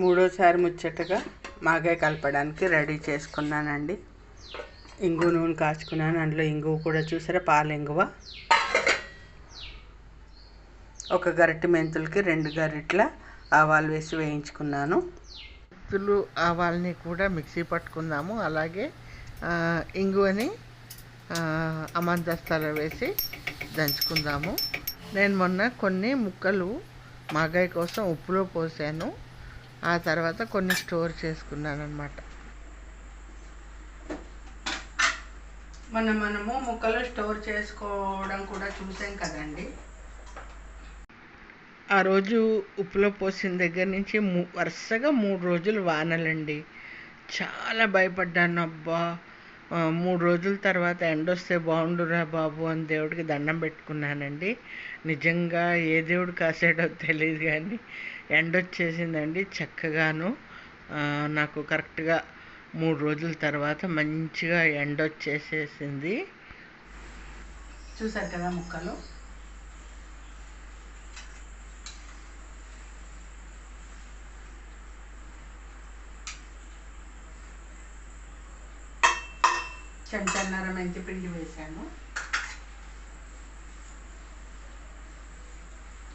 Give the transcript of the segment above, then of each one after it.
మూడోసారి ముచ్చటగా మాగాయ కలపడానికి రెడీ చేసుకున్నానండి. ఇంగు నూనె కాచుకున్నాను. అందులో ఇంగువ కూడా చూసారా? పాలు ఇంగువ. ఒక గరిటె మెంతులకి రెండు గరిటెల ఆవాలు వేసి వేయించుకున్నాను. మెంతులు ఆవాల్ని కూడా మిక్సీ పట్టుకుందాము. అలాగే ఇంగువని ఆ, అమంతస్తాలో వేసి దంచుకుందాము. నేను మొన్న కొన్ని ముక్కలు మాగాయ కోసం ఉప్పులో పోసాను. ఆ తర్వాత కొన్ని స్టోర్ చేసుకున్నాను అనమాట మొన్న మనము ముక్కలు స్టోర్ చేసుకోవడం కూడా చూసాం కదండి. ఆ రోజు ఉప్పులో పోసిన దగ్గర నుంచి వరుసగా మూడు రోజులు వానలండి. చాలా భయపడ్డాను అబ్బా! మూడు రోజుల తర్వాత ఎండ వస్తే బాగుండురా బాబు అని దేవుడికి దండం పెట్టుకున్నానండి. నిజంగా ఏ దేవుడు కాసాడో తెలియదు కానీ ఎండ వచ్చేసిందండి చక్కగాను. నాకు కరెక్ట్గా మూడు రోజుల తర్వాత మంచిగా ఎండ వచ్చేసేసింది. చూసారు కదా ముక్కలు? చెంచన్నర మెంతి పిండి వేసాను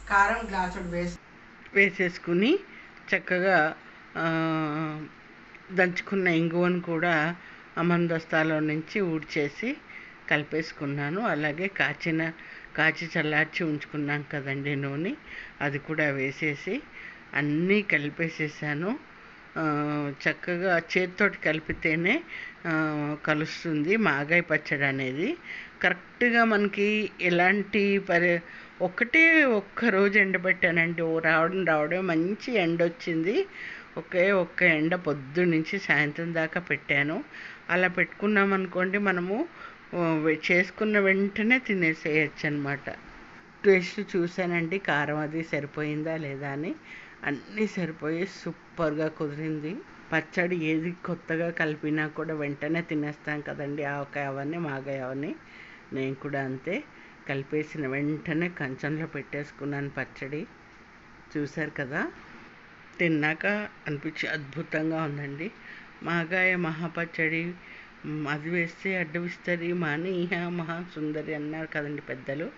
కారం గ్లాసుడు వేసి వేసేసుకుని చక్కగా దంచుకున్న ఇంగువను కూడా అమందస్తాలో నుంచి ఊడ్చేసి కలిపేసుకున్నాను. అలాగే కాచిన కాచి చల్లార్చి ఉంచుకున్నాం కదండి నూనె. అది కూడా వేసేసి అన్నీ కలిపేసేసాను. చక్కగా చేతితోటి కలిపితేనే కలుస్తుంది మాగాయ పచ్చడి అనేది. కరెక్ట్గా మనకి ఎలాంటి పరి ఒకటే ఒక్క రోజు ఎండబెట్టానండి. ఓ రావడం రావడం మంచి ఎండ వచ్చింది ఒకే ఒక్క ఎండ పొద్దు నుంచి సాయంత్రం దాకా పెట్టాను. అలా పెట్టుకున్నాం అనుకోండి మనము చేసుకున్న వెంటనే తినేసేయచ్చు అనమాట టేస్ట్ చూశానండి కారం అది సరిపోయిందా లేదా అని. అన్నీ సరిపోయి సూపర్గా కుదిరింది. పచ్చడి ఏది కొత్తగా కలిపినా కూడా వెంటనే తినేస్తాం కదండి. ఆవకాయ అవన్నీ మాగాయ అవన్నీ. నేను కూడా అంతే కలిపేసిన వెంటనే కంచంలో పెట్టేసుకున్నాను పచ్చడి. చూశారు కదా? తిన్నాక అనిపించి అద్భుతంగా ఉందండి. మాగాయ మహాపచ్చడి అది వేస్తే అడ్డవిస్తరి మాని మహా సుందరి అన్నారు కదండి పెద్దలు.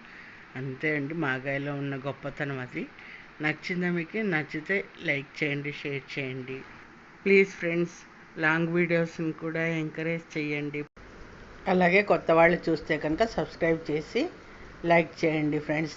అంతే అండి మాగాయలో ఉన్న గొప్పతనం అది. నచ్చిందా మీకు? నచ్చితే లైక్ చేయండి షేర్ చేయండి. ప్లీజ్ ఫ్రెండ్స్ లాంగ్ వీడియోస్ని కూడా ఎంకరేజ్ చేయండి అలాగే కొత్త వాళ్ళు చూస్తే కనుక సబ్స్క్రైబ్ చేసి లైక్ చేయండి ఫ్రెండ్స్.